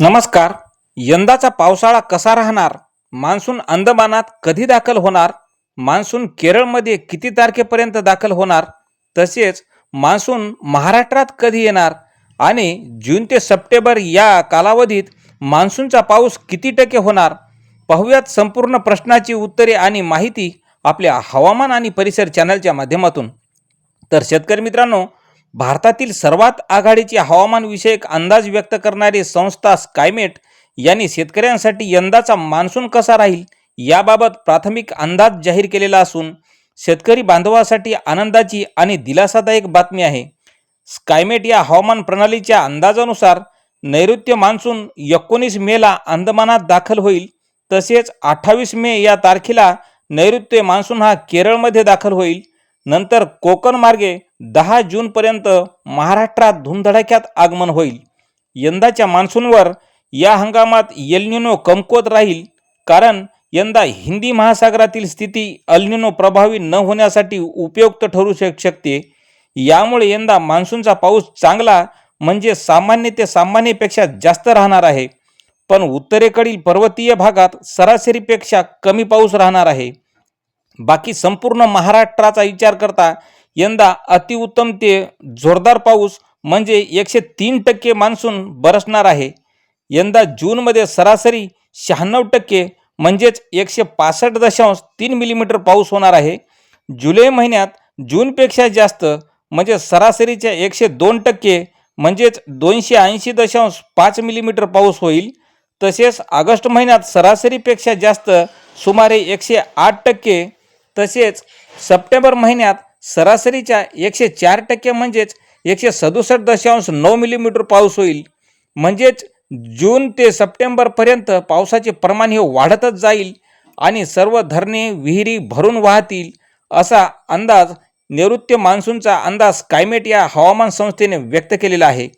नमस्कार. यंदाचा पावसाळा कसा राहणार? मान्सून अंदमानात कधी दाखल होणार? मान्सून केरळमध्ये किती तारखेपर्यंत दाखल होणार? तसेच मान्सून महाराष्ट्रात कधी येणार? आणि जून ते सप्टेंबर या कालावधीत मान्सूनचा पाऊस किती टक्के होणार? पाहूयात संपूर्ण प्रश्नाची उत्तरे आणि माहिती आपल्या हवामान आणि परिसर चॅनलच्या माध्यमातून. तर शेतकरी मित्रांनो भारतातील सर्वात आघाडीची हवामानविषयक अंदाज व्यक्त करणारी संस्था स्कायमेट यांनी शेतकऱ्यांसाठी यंदाचा मान्सून कसा राहील याबाबत प्राथमिक अंदाज जाहीर केलेला असून शेतकरी बांधवासाठी आनंदाची आणि दिलासादायक बातमी आहे. स्कायमेट या हवामान प्रणालीच्या अंदाजानुसार नैऋत्य मान्सून एकोणीस मेला अंदमानात दाखल होईल तसेच अठ्ठावीस मे या तारखेला नैऋत्य मान्सून हा केरळमध्ये दाखल होईल. नंतर कोकण मार्गे दहा जूनपर्यंत महाराष्ट्रात धुमधडाक्यात आगमन होईल. यंदाच्या मान्सूनवर या हंगामात एलनिनो कमकुवत राहील कारण यंदा हिंदी महासागरातील स्थिती अल्निनो प्रभावी न होण्यासाठी उपयुक्त ठरू शक शकते. यामुळे यंदा मान्सूनचा पाऊस चांगला म्हणजे सामान्य ते सामान्यपेक्षा जास्त राहणार आहे. पण उत्तरेकडील पर्वतीय भागात सरासरीपेक्षा कमी पाऊस राहणार आहे. बाकी संपूर्ण महाराष्ट्राचा विचार करता यंदा अतिउत्तम ते जोरदार पाऊस म्हणजे एकशे तीन टक्के मान्सून बरसणार आहे. यंदा जूनमध्ये सरासरी शहाण्णव टक्के म्हणजेच एकशे पासष्ट दशांश तीन मिलीमीटर पाऊस होणार आहे. जुलै महिन्यात जूनपेक्षा जास्त म्हणजे सरासरीच्या एकशे दोन टक्के म्हणजेच दोनशे ऐंशी दशांश पाच मिलीमीटर पाऊस होईल. तसेच ऑगस्ट महिन्यात सरासरीपेक्षा जास्त सुमारे एकशे आठ टक्के तसेच सप्टेंबर महिन्यात सरासरीच्या एकशे चार टक्के म्हणजेच एकशे सदुसष्ट दशांश नऊ मिलीमीटर पाऊस होईल. म्हणजेच जून ते सप्टेंबरपर्यंत पावसाचे प्रमाण हे वाढतच जाईल आणि सर्व धरणे विहिरी भरून वाहतील असा अंदाज नैऋत्य मान्सूनचा अंदाज कायमेट या हवामान संस्थेने व्यक्त केलेला आहे.